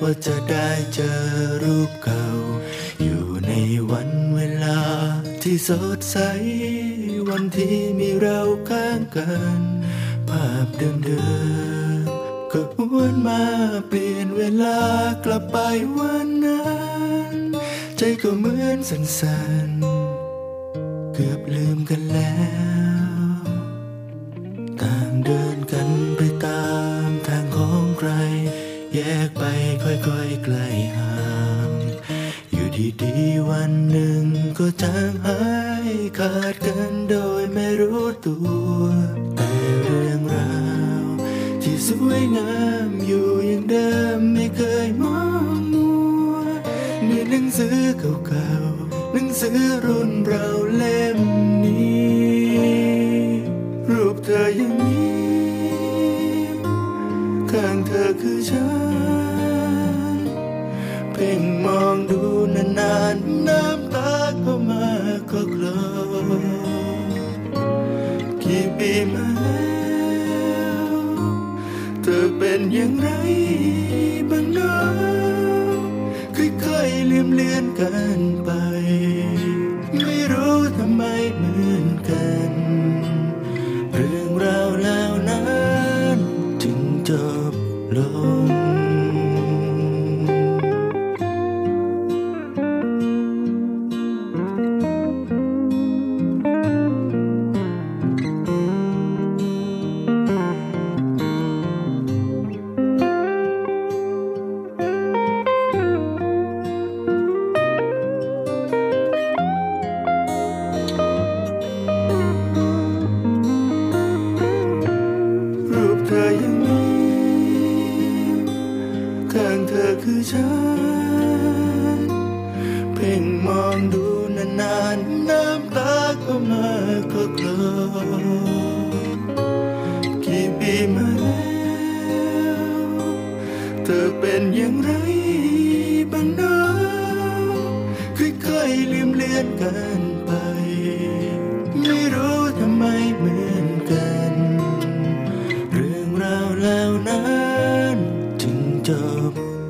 ว่าจะได้เจอรูปเก่า อยู่ในวันเวลาที่สดใส วันที่มีเราข้างกัน ภาพเดิมๆก็หวนมาเปลี่ยนเวลากลับไปวันนั้น ใจก็เหมือนสั่นๆ เกือบลืมกันแล้ว ต่างเดินกัน ไปค่อยๆไกลห่างอยู่ดีๆวันหนึ่งก็จางหายขาดกันโดยไม่รู้ตัว แต่เรื่องราวที่สวยงามอยู่อย่างเดิมไม่เคยมองมัวในหนังสือเก่าๆหนังสือรุ่นเราเล่มนี้ รูปเธอยังมีข้างเธอคือฉัน ปีมาแล้วเธอเป็นอย่างไรบ้างเนาะค่อยๆลืมเลือนกันไป คือฉัน เพ่งมองดูนานๆน้ำตาก็มาก็กลอกี่ปีมาแล้ว เธอเป็นอย่างไรบ้างเนะค่อยๆลืมเลือนกันไป ไม่รู้ทำไมเหมือนกัน เรื่องราวแล้วนั้นจึงจบ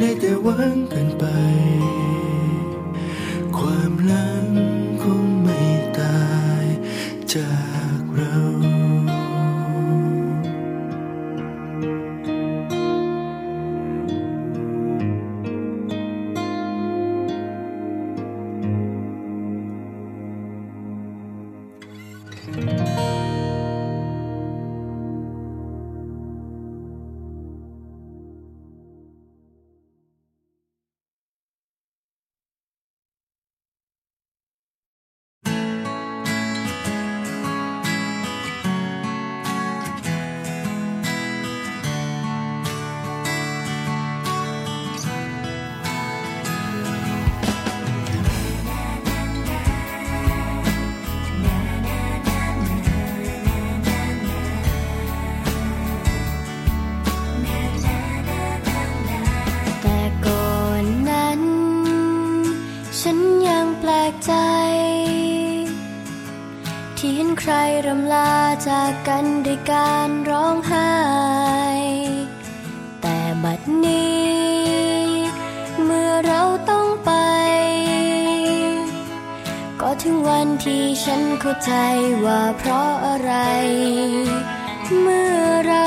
ได้แต่หวังกันไป รำลาจากกันด้วยการร้องไห้ แต่บัดนี้ เมื่อเราต้องไป ก็ถึงวันที่ฉันเข้าใจว่าเพราะอะไร เมื่อเรา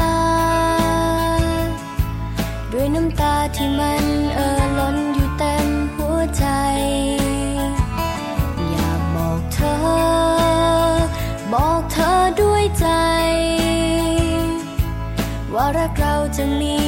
ลา ด้วยน้ำตาที่มันเอ่อล้นอยู่เต็มหัวใจ อยากบอกเธอ บอกเธอด้วยใจ ว่ารักเราจะมี